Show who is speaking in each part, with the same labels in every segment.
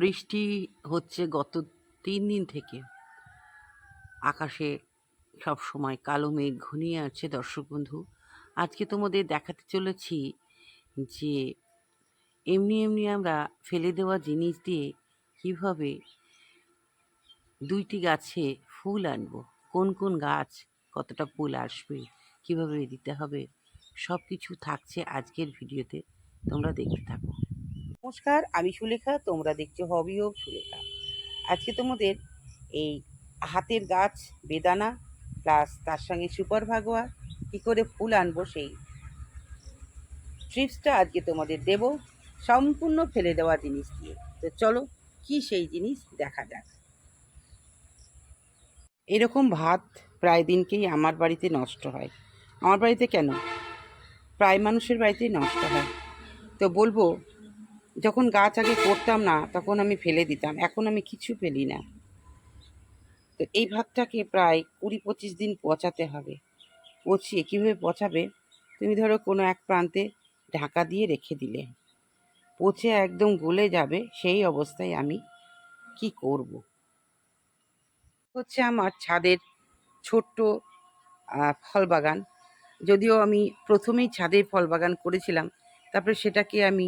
Speaker 1: বৃষ্টি হচ্ছে গত তিন দিন থেকে। আকাশে সব সময় কালো মেঘ ঘনিয়ে আছে দর্শক বন্ধু। আজকে তোমাদের দেখাতে চলেছি যে এমনি এমনি আমরা ফেলে দেওয়া জিনিস দিয়ে কীভাবে দুইটি গাছে ফুল আনব, কোন কোন গাছ কতটা ফুল আসবে, কীভাবে দিতে হবে সব কিছু থাকছে আজকের ভিডিওতে, তোমরা দেখতে থাকো। নমস্কার, আমি সুলেখা, তোমরা দেখছ হবি হোক সুলেখা। আজকে তোমাদের এই হাতের গাছ, বেদানা প্লাস তার সঙ্গে সুপার ভাগোয়া, কী করে ফুল আনব সেই ট্রিপসটা আজকে তোমাদের দেব। সম্পূর্ণ ফেলে দেওয়া জিনিস দিয়ে। তো চলো, কি সেই জিনিস দেখা যাক। এরকম ভাত প্রায় দিনকেই আমার বাড়িতে নষ্ট হয়। আমার বাড়িতে কেন? প্রায় মানুষের বাড়িতেই নষ্ট হয়। তো বলব যখন গাছ আগে করতাম না, তখন আমি ফেলে দিতাম, এখন আমি কিছু ফেলি না। তো এই ভাতটাকে প্রায় কুড়ি পঁচিশ দিন পচাতে হবে। পচিয়ে কীভাবে পচাবে? তুমি ধরো কোনো এক প্রান্তে ঢাকা দিয়ে রেখে দিলে। পচে একদম গলে যাবে, সেই অবস্থায় আমি কি করব? হচ্ছে আমার ছাদের ছোট্ট ফল বাগান। যদিও আমি প্রথমেই ছাদে ফল বাগান করেছিলাম, তারপরে সেটাকে আমি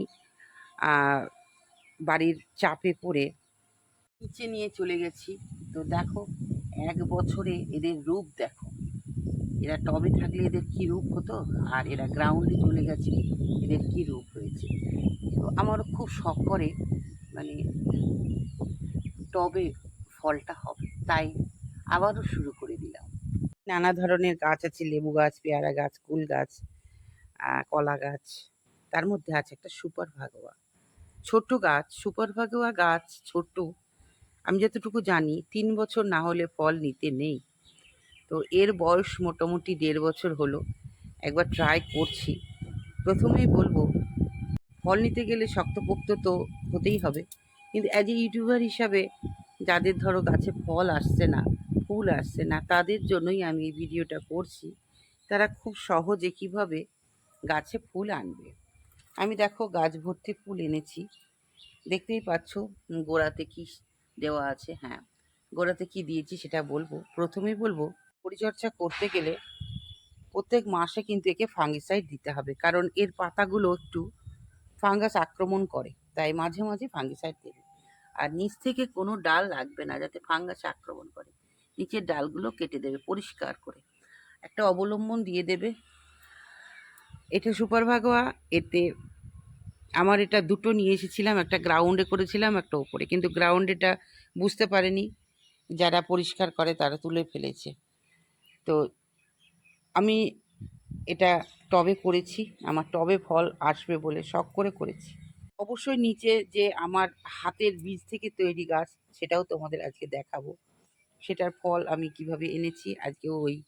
Speaker 1: বাড়ির চাপে পড়ে নিচে নিয়ে চলে গেছি। তো দেখো, এক বছরে এদের রূপ দেখো। এরা টবে থাকলে এদের কী রূপ হতো? আর এরা গ্রাউন্ডে চলে গেছে, এদের কী রূপ হয়েছে? তো আমারও খুব শখ করে মানে টবে ফলটা হবে, তাই আবারও শুরু করে দিলাম। নানা ধরনের গাছ আছে, লেবু গাছ, পেয়ারা গাছ, কুল গাছ কলা গাছ, তার মধ্যে আছে একটা সুপার ভাগোয়া ছোট্ট গাছ সুপার ভাগোয়া গাছ ছোট্ট, আমি যতটুকু জানি, তিন বছর না হলে ফল নিতে নেই। তো এর বয়স মোটামুটি দেড় বছর হলো, একবার ট্রাই করছি। প্রথমেই বলব, ফল নিতে গেলে শক্তপোক্ত তো হতেই হবে। কিন্তু অ্যাজ এ ইউটিউবার হিসাবে, যাদের ধরো গাছে ফল আসছে না, ফুল আসছে না, তাদের জন্যই আমি এই ভিডিওটা করছি। তারা খুব সহজে কীভাবে গাছে ফুল আনবে? আমি দেখো গাছ ভর্তি ফুল এনেছি। দেখতেই পাচ্ছ, গোড়াতে কি দেওয়া আছে হ্যাঁ। গোড়াতে কি দিয়েছি সেটা বলব। প্রথমেই বলব, পরিচর্যা করতে গেলে প্রত্যেক মাসে কিন্তু একে ফাঙ্গিসাইড দিতে হবে, কারণ এর পাতাগুলো একটু ফাঙ্গাস আক্রমণ করে, তাই মাঝে মাঝে ফাঙ্গিসাইড দেবে। আর নিচ থেকে কোনো ডাল লাগবে না যাতে ফাঙ্গাস আক্রমণ করে, নিচের ডালগুলো কেটে দেবে পরিষ্কার করে। একটা অবলম্বন দিয়ে দেবে এটা সুপার ভাগোয়া এতে আমার এটা দুটো নিয়ে এসেছিলাম, একটা গ্রাউন্ডে করেছিলাম, একটা ওপরে। কিন্তু গ্রাউন্ডেটা বুঝতে পারেনি, যারা পরিষ্কার করে তারা তুলে ফেলেছে। তো আমি এটা টবে করেছি, আমার টবে ফল আসবে বলে শখ করে করেছি। অবশ্যই নিচে যে আমার হাতের বীজ থেকে তৈরি গাছ, সেটাও তোমাদের আজকে দেখাবো। সেটার ফল আমি কীভাবে এনেছি, আজকে ওই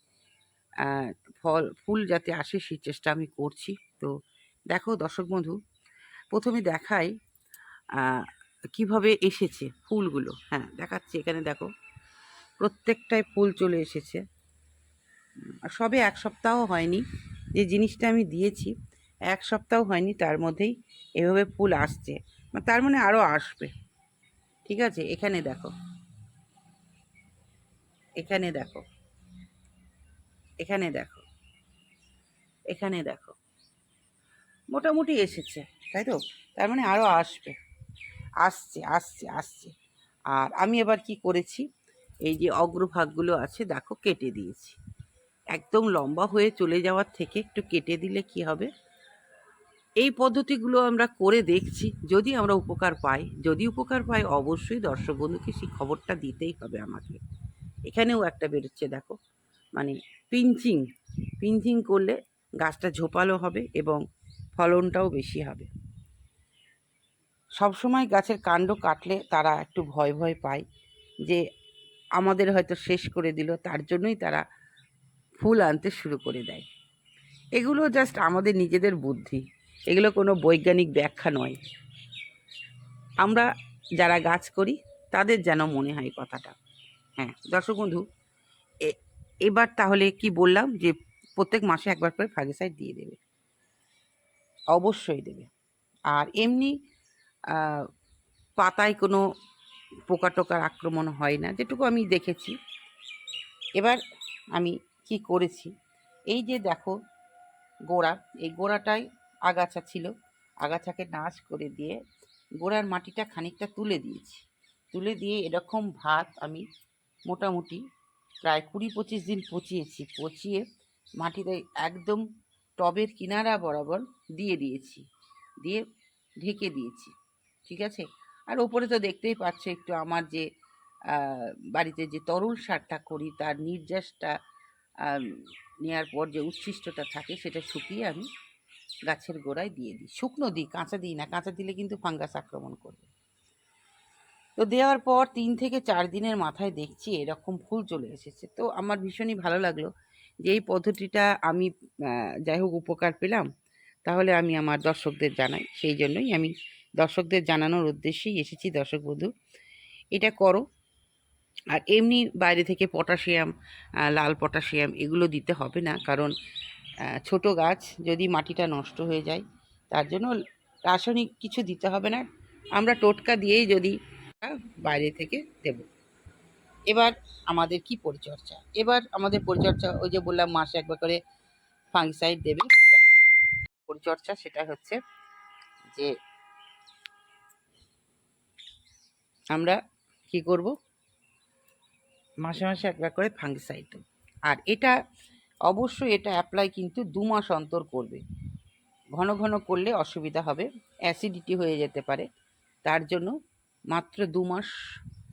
Speaker 1: ফল, ফুল যাতে আসে সেই চেষ্টা আমি করছি। তো দেখো দর্শক বন্ধু, প্রথমে দেখাই কীভাবে এসেছে ফুলগুলো। হ্যাঁ দেখাচ্ছি এখানে দেখো প্রত্যেকটায় ফুল চলে এসেছে। সবে এক সপ্তাহ হয়নি, যে জিনিসটা আমি দিয়েছি, এক সপ্তাহ হয়নি, তার মধ্যেই এভাবে ফুল আসছে। মানে তার মানে আরও আসবে। ঠিক আছে? এখানে দেখো। এখানে দেখো। এখানে দেখো। এখানে দেখো। মোটামুটি এসেছে, তাই তো? তার মানে আরও আসবে। আসছে আসছে আসছে। আর আমি এবার কি করেছি? এই যে অগ্রভাগগুলো আছে, দেখো, কেটে দিয়েছি। একদম লম্বা হয়ে চলে যাওয়ার থেকে একটু কেটে দিলে কি হবে? এই পদ্ধতিগুলো আমরা করে দেখছি, যদি আমরা উপকার পাই। যদি উপকার পাই, অবশ্যই দর্শক বন্ধুকে সেই খবরটা দিতেই হবে আমাকে। এখানেও একটা বেরোচ্ছে, দেখো। মানে পিঞ্চিং পিঞ্চিং করলে গাছটা ঝোপালো হবে এবং ফলনটাও বেশি হবে। সবসময় গাছের কাণ্ড কাটলে তারা একটু ভয় ভয় পায় যে আমাদের হয়তো শেষ করে দিল, তার জন্যই তারা ফুল আনতে শুরু করে দেয়। এগুলো জাস্ট আমাদের নিজেদের বুদ্ধি। এগুলো কোনো বৈজ্ঞানিক ব্যাখ্যা নয়। আমরা যারা গাছ করি, তাদের যেন মনে হয় কথাটা। হ্যাঁ দর্শক বন্ধু এবার তাহলে কি বললাম যে প্রত্যেক মাসে একবার করে ফাঙ্গিসাইড দিয়ে দেবে। অবশ্যই দেবে। আর এমনি পাতায় কোনো পোকা টোকার আক্রমণ হয় না, যেটুকু আমি দেখেছি। এবার আমি কি করেছি, এই যে দেখো গোড়া, এই গোড়াটাই আগাছা ছিল। আগাছাকে নাশ করে দিয়ে গোড়ার মাটিটা খানিকটা তুলে দিয়েছি। তুলে দিয়ে এরকম ভাত আমি মোটামুটি প্রায় কুড়ি পঁচিশ দিন পচিয়েছি, পচিয়ে মাটিতে একদম টবের কিনারা বরাবর দিয়ে দিয়েছি, দিয়ে ঢেকে দিয়েছি, ঠিক আছে? আর ওপরে তো দেখতেই পাচ্ছ একটু আমার যে বাড়িতে যে তরল সারটা করি, তার নির্যাসটা নেওয়ার পর যে উচ্ছিষ্টটা থাকে সেটা শুকিয়ে আমি গাছের গোড়ায় দিয়ে দিই। শুকনো দিই, কাঁচা দিই না, কাঁচা দিলে কিন্তু ফাঙ্গাস আক্রমণ করবে। তো দেওয়ার পর তিন থেকে চার দিনের মাথায় দেখছি এরকম ফুল চলে এসেছে। তো আমার ভীষণই ভালো লাগল যে এই পদ্ধতিটা আমি যাই হোক উপকার পেলাম। তাহলে আমি আমার দর্শকদের জানাই, সেই জন্যই আমি দর্শকদের জানানোর উদ্দেশ্যেই এসেছি, দর্শক বন্ধু। এটা করো। আর এমনি বাইরে থেকে পটাশিয়াম লাল পটাশিয়াম এগুলো দিতে হবে না, কারণ ছোট গাছ যদি মাটিটা নষ্ট হয়ে যায়, তার জন্য রাসায়নিক কিছু দিতে হবে না। আমরা টোটকা দিয়েই যদি বাইরে থেকে দেব। এবার আমাদের কি পরিচর্যা? এবার আমাদের পরিচর্যা, ওই যে বললাম, মাসে একবার করে ফাঙ্গিসাইড দেবে পরিচর্যা সেটা হচ্ছে যে আমরা কি করব? মাসে মাসে একবার করে ফাঙ্গিসাইড দেবো। আর এটা অবশ্যই এটা অ্যাপ্লাই কিন্তু দু মাস অন্তর করবে। ঘন ঘন করলে অসুবিধা হবে অ্যাসিডিটি হয়ে যেতে পারে। তার জন্য মাত্র দু মাস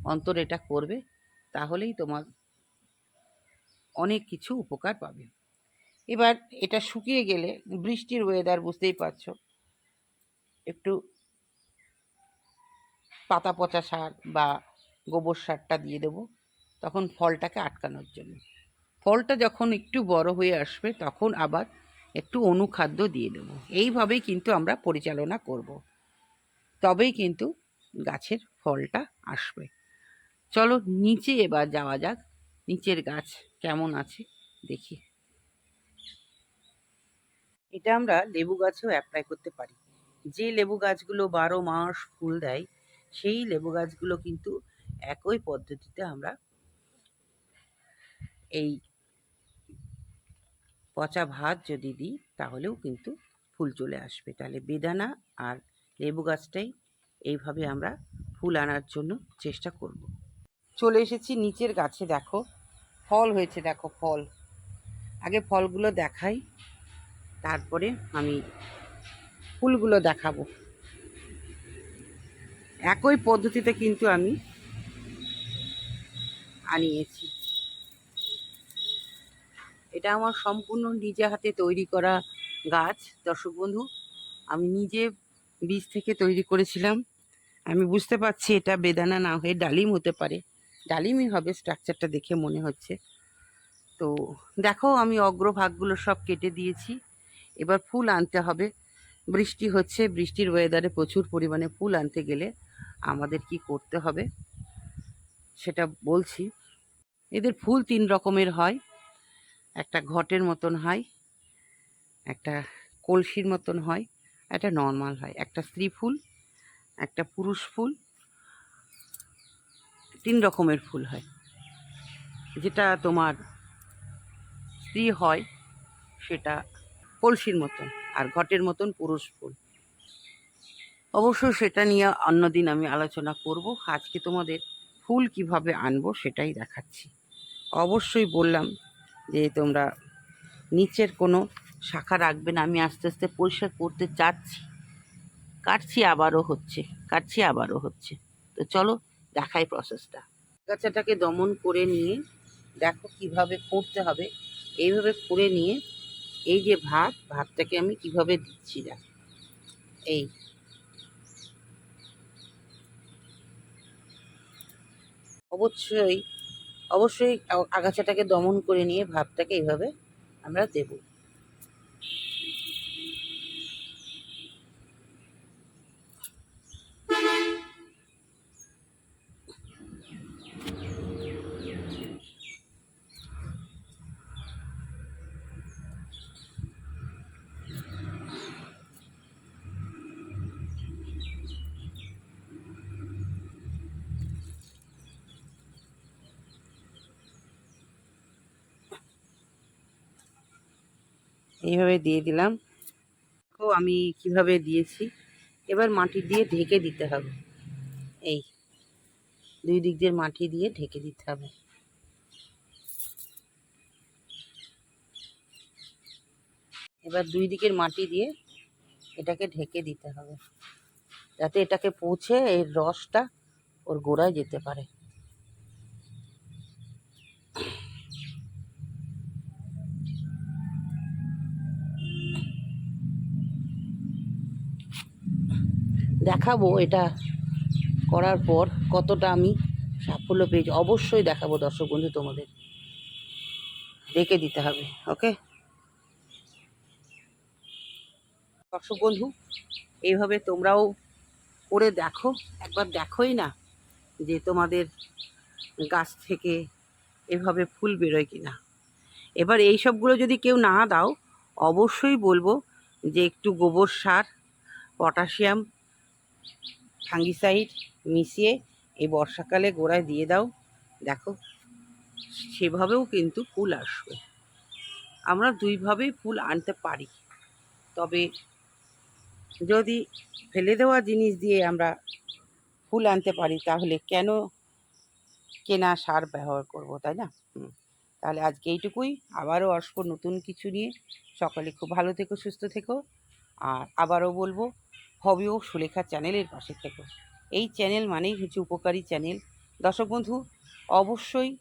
Speaker 1: অন্তর এটা করবে, তাহলেই তোমার অনেক কিছু উপকার পাবে। এবার এটা শুকিয়ে গেলে, বৃষ্টির ওয়েদার বুঝতেই পারছ, একটু পাতা পচা সার বা গোবর সারটা দিয়ে দেবো, তখন ফলটাকে আটকানোর জন্য। ফলটা যখন একটু বড় হয়ে আসবে, তখন আবার একটু অনুখাদ্য দিয়ে দেবো। এইভাবেই কিন্তু আমরা পরিচালনা করব। তবেই কিন্তু গাছের ফলটা আসবে। চলো নিচে এবার যাওয়া যাক। নিচের গাছ কেমন আছে দেখি। এটা আমরা লেবু গাছেও অ্যাপ্লাই করতে পারি। যে লেবু গাছগুলো বারো মাস ফুল দেয়, সেই লেবু গাছগুলো কিন্তু একই পদ্ধতিতে আমরা এই পচা ভাত যদি দিই, তাহলেও কিন্তু ফুল চলে আসবে। তাহলে বেদানা আর লেবু গাছটাই এইভাবে আমরা ফুল আনার জন্য চেষ্টা করব। চলে এসেছি নিচের গাছে, দেখো। ফল হয়েছে, দেখো, ফল। আগে ফলগুলো দেখাই। তারপরে আমি ফুলগুলো দেখাবো। একই পদ্ধতিতে কিন্তু আমি আনিয়েছি। এটা আমার সম্পূর্ণ নিজে হাতে তৈরি করা গাছ। দর্শক বন্ধু, আমি নিজে বীজ থেকে তৈরি করেছিলাম। আমি বুঝতে পারছি এটা বেদানা না হয়ে ডালিম হতে পারে। ডালিমই হবে স্ট্রাকচারটা দেখে মনে হচ্ছে। তো দেখো আমি অগ্রভাগগুলো সব কেটে দিয়েছি। এবার ফুল আনতে হবে। বৃষ্টি হচ্ছে, বৃষ্টির ওয়েদারে প্রচুর পরিমাণে ফুল আনতে গেলে আমাদের কি করতে হবে? সেটা বলছি। এদের ফুল তিন রকমের হয়। একটা ঘটের মতন হয়, একটা কলসির মতন হয় একটা নর্মাল হয়। একটা স্ত্রী ফুল একটা পুরুষ ফুল, তিন রকমের ফুল হয়। যেটা তোমার স্ত্রী হয়, সেটা কলসির মতন আর ঘটের মতন পুরুষ ফুল। অবশ্য সেটা নিয়ে অন্যদিন আমি আলোচনা করব। আজকে তোমাদের ফুল কীভাবে আনব সেটাই দেখাচ্ছি। অবশ্যই বললাম যে তোমরা নিচের কোনো শাখা রাখবে না। আমি আস্তে আস্তে পরিষ্কার করতে চাচ্ছি। কাটছি, আবারও হচ্ছে, কাটছি, আবারও হচ্ছে। তো চলো দেখাই প্রসেসটা আগাছাটাকে দমন করে নিয়ে দেখো কীভাবে করতে হবে। এইভাবে করে নিয়ে এই যে ভাত, ভাতটাকে আমি কীভাবে দিচ্ছি দেখ। এই। অবশ্যই অবশ্যই আগাছাটাকে দমন করে নিয়ে ভাতটাকে এইভাবে আমরা দেব। এইভাবে দিয়ে দিলাম। তো আমি কীভাবে দিয়েছি। এবার মাটি দিয়ে ঢেকে দিতে হবে। এই দুই দিক দিয়ে মাটি দিয়ে ঢেকে দিতে হবে। এবার দুই দিকের মাটি দিয়ে এটাকে ঢেকে দিতে হবে। যাতে এটাকে পৌঁছে এর রসটা ওর গোড়ায় যেতে পারে। দেখাবো এটা করার পর কতটা আমি সাফল্য পেয়েছি। অবশ্যই দেখাবো দর্শক বন্ধু তোমাদের। রেখে দিতে হবে, ওকে? দর্শক বন্ধু, এইভাবে তোমরাও করে দেখো। একবার দেখোই না যে তোমাদের গাছ থেকে এভাবে ফুল বেরোয় কি না এবার এই সবগুলো যদি কেউ না দাও, অবশ্যই বলব যে একটু গোবর সার, পটাশিয়াম ফাঙ্গিসাইড মিশিয়ে এই বর্ষাকালে গোড়ায় দিয়ে দাও। দেখো, সেভাবেও কিন্তু ফুল আসবে। আমরা দুইভাবেই ফুল আনতে পারি। তবে যদি ফেলে দেওয়া জিনিস দিয়ে আমরা ফুল আনতে পারি, তাহলে কেন কেনা সার ব্যবহার করব, তাই না। তাহলে আজকে এইটুকুই। আবারও আসব নতুন কিছু নিয়ে। সকালে খুব ভালো থেকো, সুস্থ থেকো। আর আবারও বলব হবি ও সুলেখা চ্যানেলের পাশে থেকো। এই চ্যানেল মানেই হচ্ছে উপকারী চ্যানেল। দর্শক বন্ধু, অবশ্যই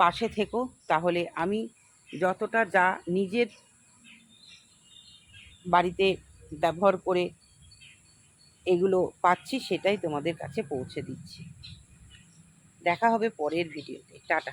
Speaker 1: পাশে থেকো, তাহলে আমি যতটা যা নিজের বাড়িতে ব্যবহার করে এগুলো পাচ্ছি, সেটাই তোমাদের কাছে পৌঁছে দিচ্ছি। দেখা হবে পরের ভিডিওতে। টাটা।